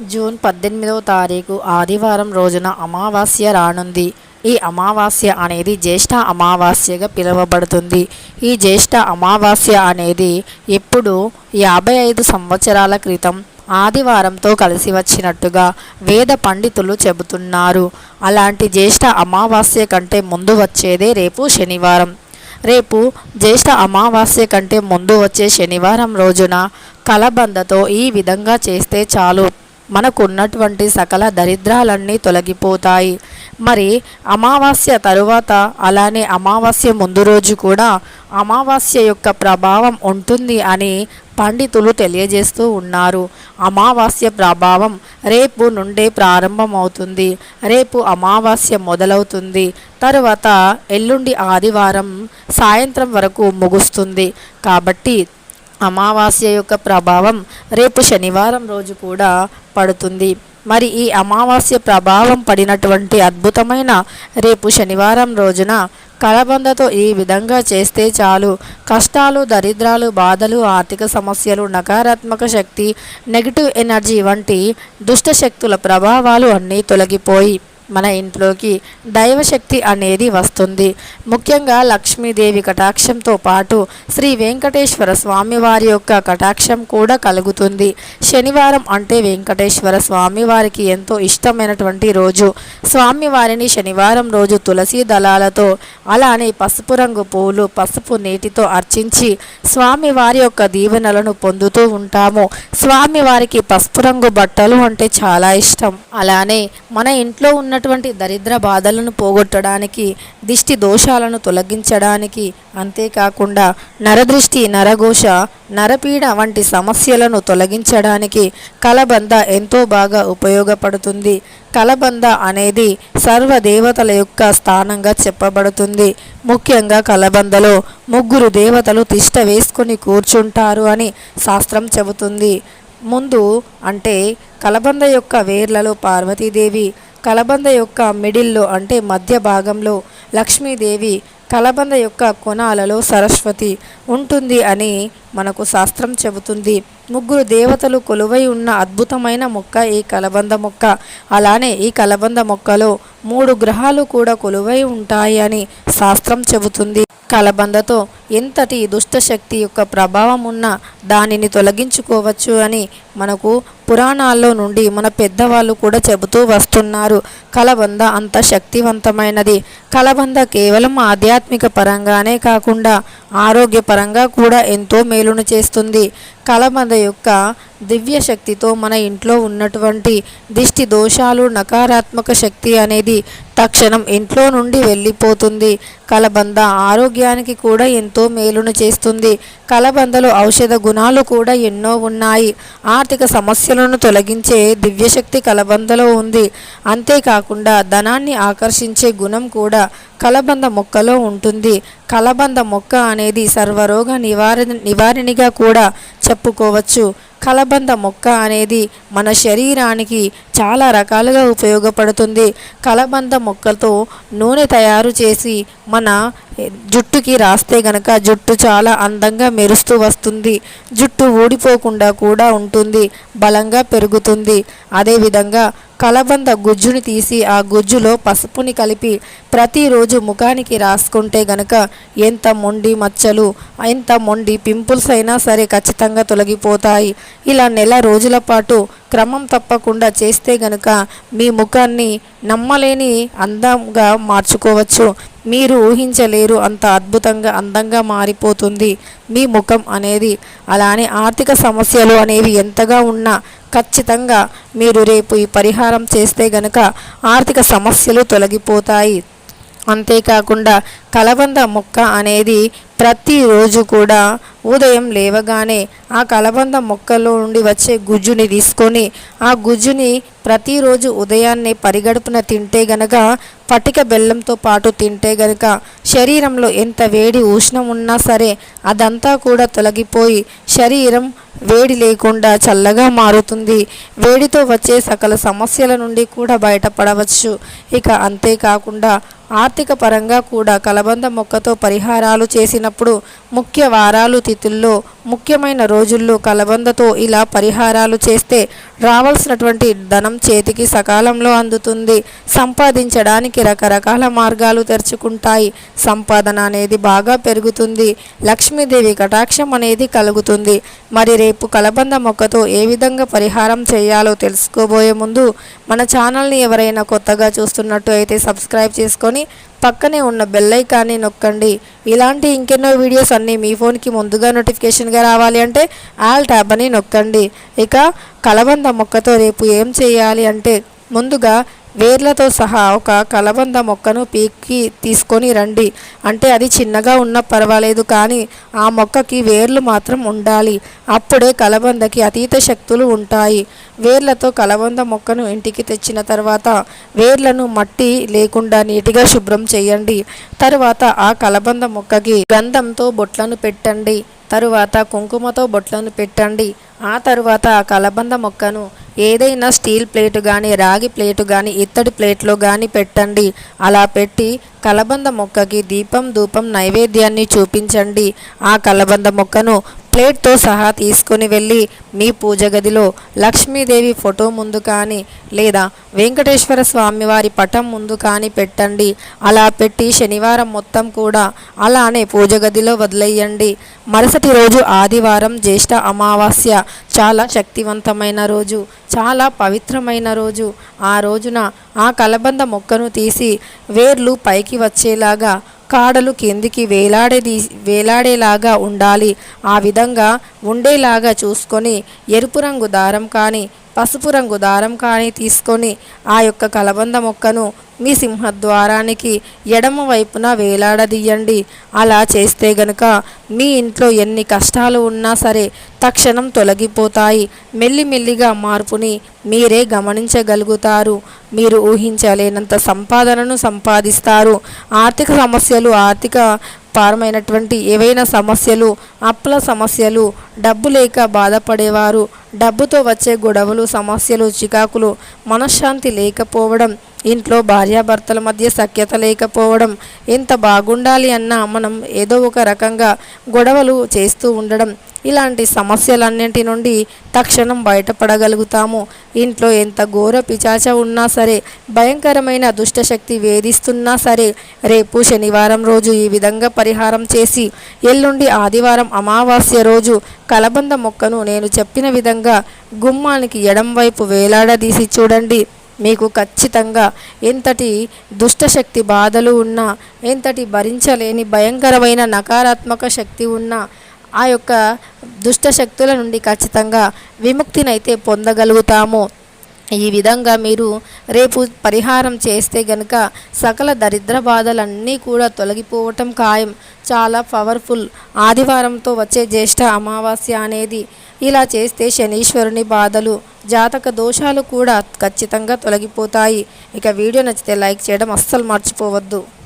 June పద్దెనిమిదవ తారీఖు ఆదివారం రోజున అమావాస్య రానుంది. ఈ అమావాస్య అనేది జ్యేష్ఠ అమావాస్యగా పిలువబడుతుంది. ఈ జ్యేష్ఠ అమావాస్య అనేది ఎప్పుడు యాభై ఐదు సంవత్సరాల క్రితం ఆదివారంతో కలిసి వచ్చినట్టుగా వేద పండితులు చెబుతున్నారు. అలాంటి జ్యేష్ఠ అమావాస్య కంటే ముందు వచ్చేదే రేపు శనివారం. రేపు జ్యేష్ఠ అమావాస్య కంటే ముందు వచ్చే శనివారం రోజున కలబందతో ఈ విధంగా చేస్తే చాలు. మనకున్నటువంటి సకల దరిద్రాలన్నీ తొలగిపోతాయి. మరి అమావాస్య తరువాత అలానే అమావాస్య ముందు రోజు కూడా అమావాస్య యొక్క ప్రభావం ఉంటుంది అని పండితులు తెలియజేస్తూ ఉన్నారు. అమావాస్య ప్రభావం రేపు నుండే ప్రారంభమవుతుంది. రేపు అమావాస్య మొదలవుతుంది. తరువాత ఎల్లుండి ఆదివారం సాయంత్రం వరకు ముగుస్తుంది. కాబట్టి అమావాస్య యొక్క ప్రభావం రేపు శనివారం రోజు కూడా పడుతుంది. మరి ఈ అమావాస్య ప్రభావం పడినటువంటి అద్భుతమైన రేపు శనివారం రోజున కలబందతో ఈ విధంగా చేస్తే చాలు. కష్టాలు దరిద్రాలు బాధలు ఆర్థిక సమస్యలు నకారాత్మక శక్తి నెగిటివ్ ఎనర్జీ వంటి దుష్ట శక్తుల ప్రభావాలు అన్నీ తొలగిపోయి మన ఇంట్లోకి దైవశక్తి అనేది వస్తుంది. ముఖ్యంగా లక్ష్మీదేవి కటాక్షంతో పాటు శ్రీ వెంకటేశ్వర స్వామివారి యొక్క కటాక్షం కూడా కలుగుతుంది. శనివారం అంటే వెంకటేశ్వర స్వామివారికి ఎంతో ఇష్టమైనటువంటి రోజు. స్వామివారిని శనివారం రోజు తులసి దళాలతో అలానే పసుపు రంగు పువ్వులు పసుపు నీటితో అర్చించి స్వామివారి యొక్క దీవెనలను పొందుతూ ఉంటాము. స్వామివారికి పసుపు రంగు బట్టలు అంటే చాలా ఇష్టం. అలానే మన ఇంట్లో ఉన్న ఉన్నటువంటి దరిద్ర బాధలను పోగొట్టడానికి దిష్టి దోషాలను తొలగించడానికి అంతేకాకుండా నరదృష్టి నరఘోష నరపీడ వంటి సమస్యలను తొలగించడానికి కలబంద ఎంతో బాగా ఉపయోగపడుతుంది. కలబంద అనేది సర్వదేవతల యొక్క స్థానంగా చెప్పబడుతుంది. ముఖ్యంగా కలబందలో ముగ్గురు దేవతలు తిష్ట వేసుకొని కూర్చుంటారు అని శాస్త్రం చెబుతుంది. ముందు అంటే కలబంద యొక్క వేర్లలో పార్వతీదేవి కలబంద యొక్క మిడిల్లో అంటే మధ్య భాగంలో లక్ష్మీదేవి కలబంద యొక్క కొనాలలో సరస్వతి ఉంటుంది అని మనకు శాస్త్రం చెబుతుంది ముగ్గురు దేవతలు కొలువై ఉన్న అద్భుతమైన మొక్క ఈ కలబంద మొక్క. అలానే ఈ కలబంద మొక్కలో మూడు గ్రహాలు కూడా కొలువై ఉంటాయి అని శాస్త్రం చెబుతుంది. కలబందతో ఎంతటి దుష్టశక్తి యొక్క ప్రభావం ఉన్నా దానిని తొలగించుకోవచ్చు అని మనకు పురాణాల్లో నుండి మన పెద్దవాళ్ళు కూడా చెబుతూ వస్తున్నారు. కలబంద అంత శక్తివంతమైనది. కలబంద కేవలం ఆధ్యాత్మిక పరంగానే కాకుండా ఆరోగ్యపరంగా కూడా ఎంతో మేలును చేస్తుంది. కలబంద యొక్క దివ్య శక్తితో మన ఇంట్లో ఉన్నటువంటి దిష్టి దోషాలు నకారాత్మక శక్తి అనేది తక్షణం ఇంట్లో నుండి వెళ్ళిపోతుంది. కలబంద ఆరోగ్యానికి కూడా ఎంతో మేలును చేస్తుంది. కలబందలో ఔషధ గుణాలు కూడా ఎన్నో ఉన్నాయి. ఆర్థిక సమస్యలను తొలగించే దివ్యశక్తి కలబందలో ఉంది. అంతేకాకుండా ధనాన్ని ఆకర్షించే గుణం కూడా కలబంద మొక్కలో ఉంటుంది. కలబంద మొక్క అనేది సర్వరోగ నివారణ నివారణిగా కూడా చెప్పుకోవచ్చు. కలబంద మొక్క అనేది మన శరీరానికి చాలా రకాలుగా ఉపయోగపడుతుంది. కలబంద మొక్కతో నూనె తయారు చేసి మన జుట్టుకి రాస్తే గనక జుట్టు చాలా అందంగా మెరుస్తూ వస్తుంది. జుట్టు ఊడిపోకుండా కూడా ఉంటుంది. బలంగా పెరుగుతుంది. అదేవిధంగా కలబంద గుజ్జుని తీసి ఆ గుజ్జులో పసుపుని కలిపి ప్రతిరోజు ముఖానికి రాసుకుంటే గనక ఎంత మొండి మచ్చలు ఎంత మొండి పింపుల్స్ అయినా సరే ఖచ్చితంగా తొలగిపోతాయి. ఇలా నెల రోజుల పాటు క్రమం తప్పకుండా చేస్తే గనుక మీ ముఖాన్ని నమ్మలేని అందంగా మార్చుకోవచ్చు. మీరు ఊహించలేరు అంత అద్భుతంగా అందంగా మారిపోతుంది మీ ముఖం అనేది. అలానే ఆర్థిక సమస్యలు అనేవి ఎంతగా ఉన్నా ఖచ్చితంగా మీరు రేపు ఈ పరిహారం చేస్తే గనుక ఆర్థిక సమస్యలు తొలగిపోతాయి. అంతేకాకుండా కలబంద మొక్క అనేది ప్రతిరోజు కూడా ఉదయం లేవగానే ఆ కలబంద మొక్కలో నుండి వచ్చే గుజ్జుని తీసుకొని ఆ గుజ్జుని ప్రతిరోజు ఉదయాన్నే పరిగడుపున తింటే గనక పటిక బెల్లంతో పాటు తింటే గనక శరీరంలో ఎంత వేడి ఉష్ణం ఉన్నా సరే అదంతా కూడా తొలగిపోయి శరీరం వేడి లేకుండా చల్లగా మారుతుంది. వేడితో వచ్చే సకల సమస్యల నుండి కూడా బయటపడవచ్చు. ఇక అంతేకాకుండా ఆర్థిక పరంగా కూడా కలబంద మొక్కతో పరిహారాలు చేసినప్పుడు ముఖ్య వారాలు తిథుల్లో ముఖ్యమైన రోజుల్లో కలబందతో ఇలా పరిహారాలు చేస్తే రావాల్సినటువంటి ధనం చేతికి సకాలంలో అందుతుంది. సంపాదించడానికి రకరకాల మార్గాలు తెరుచుకుంటాయి. సంపాదన అనేది బాగా పెరుగుతుంది. లక్ష్మీదేవి కటాక్షం అనేది కలుగుతుంది. మరి రేపు కలబంద మొక్కతో ఏ విధంగా పరిహారం చేయాలో తెలుసుకోబోయే ముందు మన ఛానల్ని ఎవరైనా కొత్తగా చూస్తున్నట్టు అయితే సబ్స్క్రైబ్ చేసుకొని పక్కనే ఉన్న బెల్ ఐకాన్ని నొక్కండి. ఇలాంటి ఇంకెన్నో వీడియోస్ అన్నీ మీ ఫోన్కి ముందుగా నోటిఫికేషన్గా రావాలి అంటే ఆల్ ట్యాబ్ అని నొక్కండి. ఇక కలబంద మొక్కతో రేపు ఏం చేయాలి అంటే ముందుగా వేర్లతో సహా ఒక కలబంద మొక్కను పీకి తీసుకొని రండి. అంటే అది చిన్నగా ఉన్న పర్వాలేదు కానీ ఆ మొక్కకి వేర్లు మాత్రం ఉండాలి. అప్పుడే కలబందకి అతీత శక్తులు ఉంటాయి. వేర్లతో కలబంద మొక్కను ఇంటికి తెచ్చిన తర్వాత వేర్లను మట్టి లేకుండా నీటిగా శుభ్రం చేయండి. తరువాత ఆ కలబంద మొక్కకి గంధంతో బొట్లను పెట్టండి. తరువాత కుంకుమతో బొట్లను పెట్టండి. ఆ తరువాత ఆ కలబంద మొక్కను ఏదైనా స్టీల్ ప్లేటు కానీ రాగి ప్లేటు కానీ ఇత్తడి ప్లేట్లో కానీ పెట్టండి. అలా పెట్టి కలబంద మొక్కకి దీపం ధూపం నైవేద్యాన్ని చూపించండి. ఆ కలబంద మొక్కను ప్లేట్తో సహా తీసుకొని వెళ్ళి మీ పూజ గదిలో లక్ష్మీదేవి ఫోటో ముందు కానీ లేదా వెంకటేశ్వర స్వామి వారి పటం ముందు కానీ పెట్టండి. అలా పెట్టి శనివారం మొత్తం కూడా అలానే పూజ గదిలో వదిలేయండి. మరుసటి రోజు ఆదివారం జ్యేష్ఠ అమావాస్య చాలా శక్తివంతమైన రోజు చాలా పవిత్రమైన రోజు. ఆ రోజున ఆ కలబంద మొక్కను తీసి వేర్లు పైకి వచ్చేలాగా కాడలు కిందికి వేలాడేది వేలాడేలాగా ఉండాలి. ఆ విధంగా ఉండేలాగా చూసుకొని ఎరుపు రంగు దారం కానీ పసుపు రంగు దారం కానీ తీసుకొని ఆ యొక్క కలబంద మొక్కను మీ సింహద్వారానికి ఎడమ వైపున వేలాడదీయండి. అలా చేస్తే గనుక మీ ఇంట్లో ఎన్ని కష్టాలు ఉన్నా సరే తక్షణం తొలగిపోతాయి. మెల్లిమెల్లిగా మార్పుని మీరే గమనించగలుగుతారు. మీరు ఊహించలేనంత సంపాదనను సంపాదిస్తారు. ఆర్థిక సమస్యలు ఆర్థిక పారమైనటువంటి ఏవైనా సమస్యలు అప్పుల సమస్యలు డబ్బు లేక బాధపడేవారు డబ్బుతో వచ్చే గొడవలు సమస్యలు చికాకులు మనశ్శాంతి లేకపోవడం ఇంట్లో భార్యాభర్తల మధ్య సఖ్యత లేకపోవడం ఎంత బాగుండాలి అన్నా మనం ఏదో ఒక రకంగా గొడవలు చేస్తూ ఉండడం ఇలాంటి సమస్యలన్నింటి నుండి తక్షణం బయటపడగలుగుతాము. ఇంట్లో ఎంత ఘోర పిచాచ ఉన్నా సరే భయంకరమైన దుష్టశక్తి వేధిస్తున్నా సరే రేపు శనివారం రోజు ఈ విధంగా పరిహారం చేసి ఎల్లుండి ఆదివారం అమావాస్య రోజు కలబంద మొక్కను నేను చెప్పిన విధంగా గుమ్మానికి ఎడం వైపు వేలాడదీసి చూడండి. మీకు ఖచ్చితంగా ఎంతటి దుష్టశక్తి బాధలు ఉన్నా ఎంతటి భరించలేని భయంకరమైన నకారాత్మక శక్తి ఉన్నా ఆ యొక్క దుష్ట శక్తుల నుండి ఖచ్చితంగా విముక్తినైతే పొందగలుగుతాము. ఈ విధంగా మీరు రేపు పరిహారం చేస్తే గనుక సకల దరిద్ర బాధలన్నీ కూడా తొలగిపోవటం ఖాయం. చాలా పవర్ఫుల్. ఆదివారంతో వచ్చే జ్యేష్ఠ అమావాస్య అనేది ఇలా చేస్తే శనీశ్వరుని బాధలు జాతక దోషాలు కూడా ఖచ్చితంగా తొలగిపోతాయి. ఇక వీడియో నచ్చితే లైక్ చేయడం అస్సలు మర్చిపోవద్దు.